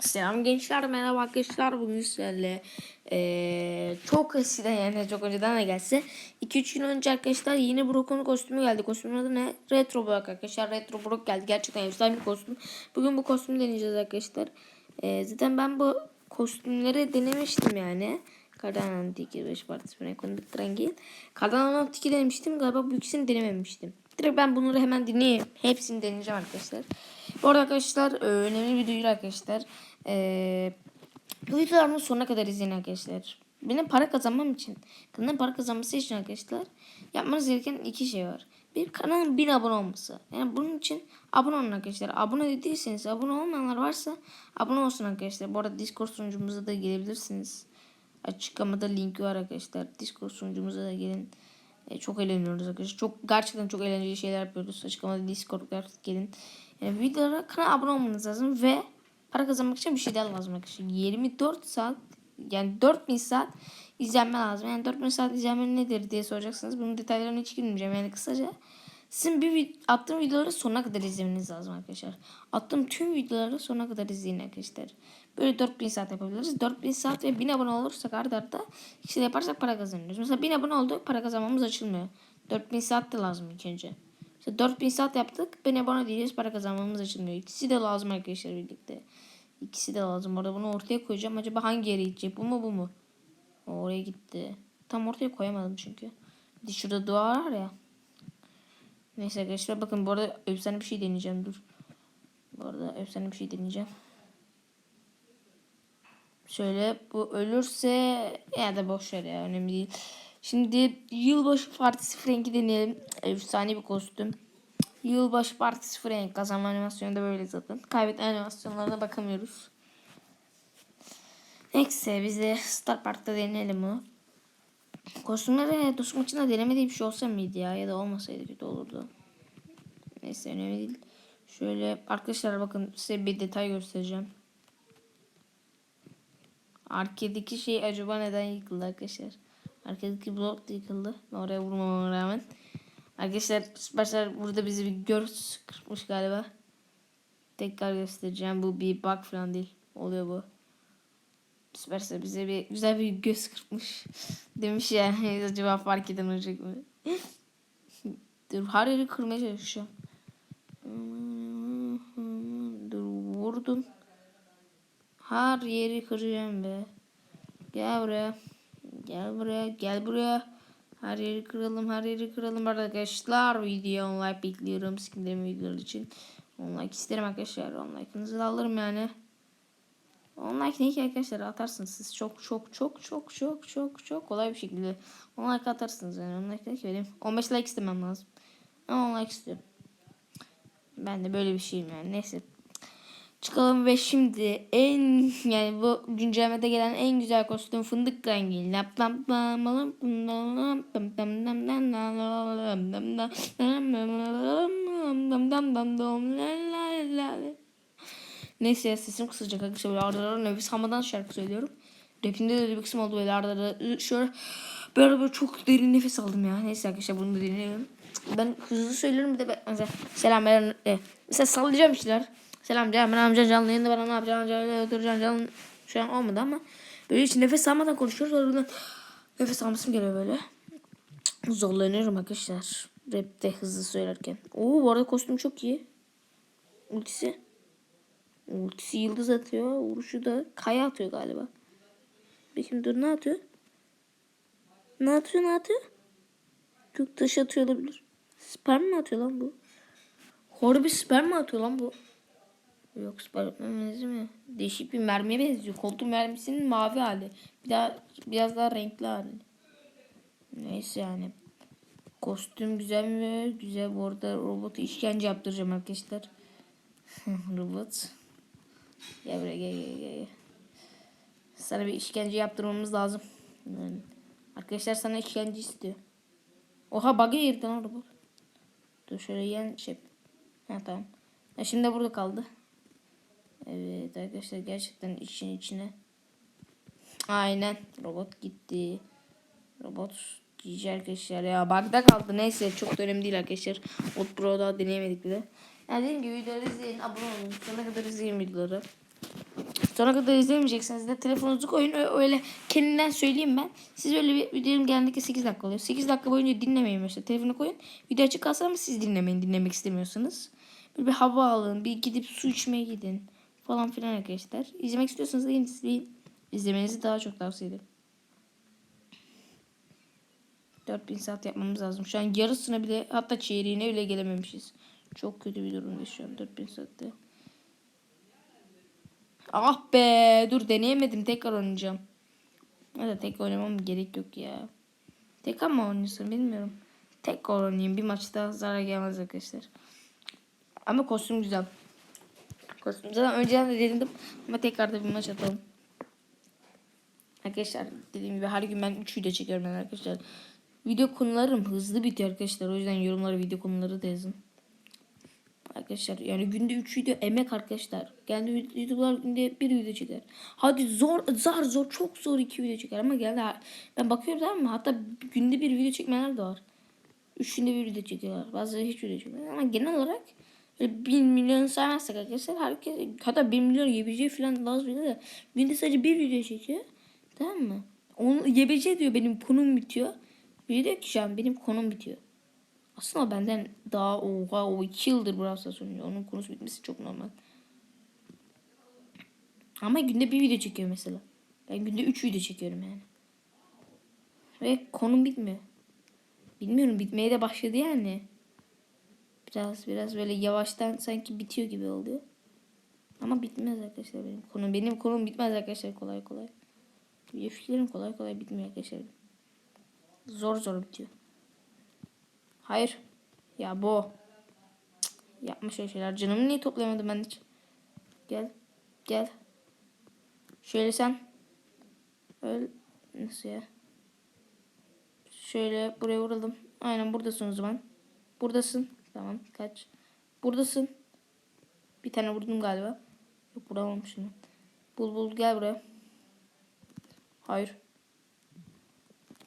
Selam gençler, merhaba arkadaşlar. Bugün sizlerle eee, çok eskiden yani çok önceden de gelse 2-3 gün önce arkadaşlar yeni Brock'un kostümü geldi. Kostümün adı ne? Retro Brock arkadaşlar. Retro Brock geldi. Gerçekten efsane bir kostüm. Bugün bu kostümü deneyeceğiz arkadaşlar. Eee, zaten ben bu kostümleri denemiştim yani. Kardan Antik 25 Partisi Conduct Rengin. Kardan Antik'i denemiştim. Galiba bu ikisini denememiştim. Direkt ben bunları hemen dinleyeyim. Hepsini deneyeceğim arkadaşlar. Bu arada arkadaşlar e, önemli bir duyuru arkadaşlar. Ee, bu videolarımı sonuna kadar izleyin arkadaşlar. Benim para kazanmam için, kanalın para kazanması için arkadaşlar yapmanız gereken iki şey var. Bir kanalın bin abone olması. Yani bunun için abone olun arkadaşlar. Abone değilseniz, abone olmayanlar varsa abone olsun arkadaşlar. Bu arada Discord sunucumuza da gelebilirsiniz. Açıklamada linki var arkadaşlar. Discord sunucumuza da gelin. E, çok eğleniyoruz arkadaşlar. Çok gerçekten çok eğlenceli şeyler yapıyoruz. Açıklamada Discord'da gelin. Yani videolara kanala abone olmanız lazım ve para kazanmak için bir şey daha lazım arkadaşlar. 24 saat yani 4000 saat izlenme lazım. Yani 4000 saat izlenme nedir diye soracaksınız. Bunun detaylarına hiç girmeyeceğim. Yani kısaca sizin bir vid- attığım videoları sonuna kadar izlemeniz lazım arkadaşlar. Attığım tüm videoları sonuna kadar izleyin arkadaşlar. Böyle 4000 saat yapabiliriz. 4000 saat ve 1000 abone olursak arda arda ikisi de yaparsak para kazanıyoruz. Mesela 1000 abone olduk para kazanmamız açılmıyor. 4000 saat de lazım ilk önce. Mesela 4000 saat yaptık. 1000 abone değiliz para kazanmamız açılmıyor. İkisi de lazım arkadaşlar birlikte. İkisi de lazım. Orada bunu ortaya koyacağım. Acaba hangi yere gidecek? Bu mu bu mu? Oraya gitti. Tam ortaya koyamadım çünkü. Bir şurada duvar var ya. Neyse arkadaşlar bakın bu arada efsane bir şey deneyeceğim. Dur. Bu arada efsane bir şey deneyeceğim. Şöyle bu ölürse ya da boş ver ya önemli değil. Şimdi yılbaşı partisi Frank'i deneyelim. Efsane bir kostüm. Yılbaşı partisi Frank kazanma animasyonu da böyle zaten. Kaybetme animasyonlarına bakamıyoruz. Neyse biz de Star Park'ta deneyelim bunu. Kostümleri dostum maçında denemediği bir şey olsa mıydı ya? Ya da olmasaydı kötü olurdu. Neyse önemli değil. Şöyle arkadaşlar bakın size bir detay göstereceğim. Arkedeki şey acaba neden yıkıldı arkadaşlar? Arkedeki blok da yıkıldı. Ben oraya vurmamama rağmen. Arkadaşlar başlar burada bizi bir göz kırpmış galiba. Tekrar göstereceğim. Bu bir bug falan değil. Oluyor bu. Süperse bize bir güzel bir göz kırpmış. Demiş ya acaba fark eden olacak mı? Dur her yeri kırmaya çalışacağım. Dur vurdum. Her yeri kıracağım be. Gel buraya. Gel buraya. Gel buraya. Her yeri kıralım. Her yeri kıralım arkadaşlar. Video on like bekliyorum. Skinlerim videolar için. On like isterim arkadaşlar. On like'ınızı da alırım yani. On like ne ki arkadaşlar atarsınız siz çok çok çok çok çok çok çok kolay bir şekilde on like atarsınız yani on like ne ki benim 15 like istemem lazım ama on like istiyorum ben de böyle bir şeyim yani neyse çıkalım ve şimdi en yani bu güncellemede gelen en güzel kostüm fındık rengi Neyse sesim kısacak arkadaşlar böyle arada arada nefes almadan şarkı söylüyorum. Rapimde de bir kısım oldu böyle arada arada şöyle böyle, böyle çok derin nefes aldım ya. Neyse arkadaşlar bunu da dinleyelim. Ben hızlı söylüyorum bir de ben, mesela selam e, mesela sallayacağım bir şeyler. Selam canım ben amca canlı yayında bana ne yapacağım canlı oturacağım canlı şu an olmadı ama böyle hiç nefes almadan konuşuyoruz. Oradan nefes almasım geliyor böyle. Zorlanıyorum arkadaşlar. Rap'te hızlı söylerken. Oo bu arada kostüm çok iyi. Ultisi. Ultisi yıldız atıyor. Vuruşu da kaya atıyor galiba. Bakayım dur ne atıyor? Ne atıyor ne atıyor? Çok taş atıyor olabilir. Sperm mi atıyor lan bu? Harbi sperm mi atıyor lan bu? Yok sperm benziyor mi? Değişik bir mermiye benziyor. Koltuğun mermisinin mavi hali. Bir daha biraz daha renkli hali. Neyse yani. Kostüm güzel mi? Güzel. Bu arada robotu işkence yaptıracağım arkadaşlar. Robot. Gel buraya gel gel gel. Sana bir işkence yaptırmamız lazım. Yani. Arkadaşlar sana işkence istiyor. Oha bug'a girdi lan robot. Dur şöyle yen şey. Ha tamam. Ha, şimdi burada kaldı. Evet arkadaşlar gerçekten için içine. Aynen robot gitti. Robot GG arkadaşlar ya bug'da kaldı neyse çok da önemli değil arkadaşlar. Ot Pro'da deneyemedik bile. Yani dediğim gibi videoları izleyin abone olun. Sonuna kadar izleyin videoları. Sonra kadar izlemeyeceksiniz de telefonunuzu koyun öyle kendinden söyleyeyim ben. Siz öyle bir videom genellikle 8 dakika oluyor. 8 dakika boyunca dinlemeyin mesela telefonu koyun. Video açık kalsın ama siz dinlemeyin dinlemek istemiyorsanız. Böyle bir hava alın bir gidip su içmeye gidin falan filan arkadaşlar. İzlemek istiyorsanız da izleyin. İzlemenizi daha çok tavsiye ederim. 4000 saat yapmamız lazım. Şu an yarısına bile hatta çeyreğine bile gelememişiz. Çok kötü bir durumdayız şu an 4000 saatte. Ah be dur deneyemedim tekrar oynayacağım. Ya da tek oynamam gerek yok ya. Tek ama oynuyorsun bilmiyorum. Tek oynayayım bir maçta zarar gelmez arkadaşlar. Ama kostüm güzel. Kostüm zaten önceden de denedim ama tekrar da bir maç atalım. Arkadaşlar dediğim gibi her gün ben 3 video çekiyorum ben arkadaşlar. Video konularım hızlı bitiyor arkadaşlar. O yüzden yorumlara video konuları da yazın. Arkadaşlar yani günde 3 video emek arkadaşlar. Kendi YouTube'lar günde bir video çeker. Hadi zor zar zor çok zor iki video çeker ama geldi ben bakıyorum tamam mı? Hatta günde bir video çekmeler de var. Üç günde bir video çekiyorlar. Bazıları hiç video çekmiyor ama genel olarak böyle 1 milyon saymazsak arkadaşlar herkes hatta 1 milyon YBC falan video da günde sadece bir video çekiyor. Tamam mı? Onu YBC diyor benim konum bitiyor. Bir diyor ki şu benim konum bitiyor. Aslında benden daha oha o 2 yıldır Brawl Stars. Onun konusu bitmesi çok normal. Ama günde bir video çekiyor mesela. Ben günde 3 video çekiyorum yani. Ve konum bitmiyor. Bilmiyorum bitmeye de başladı yani. Biraz biraz böyle yavaştan sanki bitiyor gibi oluyor. Ama bitmez arkadaşlar benim konum. Benim konum bitmez arkadaşlar kolay kolay. Video kolay kolay bitmiyor arkadaşlar. Zor zor bitiyor. Hayır. Ya bu. Cık, Yapma şöyle şeyler. Canımı niye toplayamadım ben hiç? Gel. Gel. Şöyle sen. Öl. Nasıl ya? Şöyle buraya vuralım. Aynen buradasın o zaman. Buradasın. Tamam kaç. Buradasın. Bir tane vurdum galiba. Yok vuramamışım. Bul bul gel buraya. Hayır.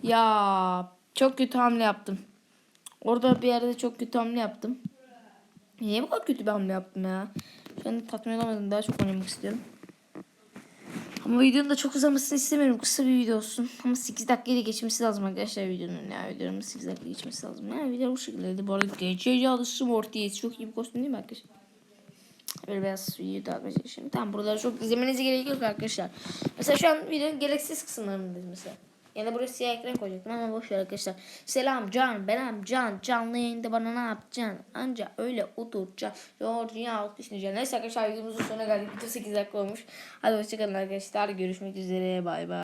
Ya çok kötü hamle yaptım. Orada bir yerde çok kötü hamle yaptım. Niye bu kadar kötü bir hamle yaptım ya? Şu anda tatmin olamadım. Daha çok oynamak istiyorum. Ama videonun da çok uzamasını istemiyorum. Kısa bir video olsun. Ama 8 dakikayla geçmesi lazım arkadaşlar videonun. Ya videonun 8 dakika geçmesi lazım. Yani video bu şekildeydi. Bu arada GC'ye alıştım ortaya. Çok iyi bir kostüm değil mi arkadaşlar? Böyle biraz video dağıtmaya çalışıyorum. Tamam buraları çok izlemenize gerek yok arkadaşlar. Mesela şu an videonun gereksiz kısımlarındayız mesela. Yani buraya siyah ekran koyacaktım ama boş ver arkadaşlar. Selam Can, Benem Can. Canlı yayında bana ne yapacaksın? Anca öyle oturacaksın. Yo dünya alt düşüneceksin. Neyse arkadaşlar videomuzun sonuna geldik. Bütün 8 dakika olmuş. Hadi hoşçakalın arkadaşlar. Görüşmek üzere. Bay bay.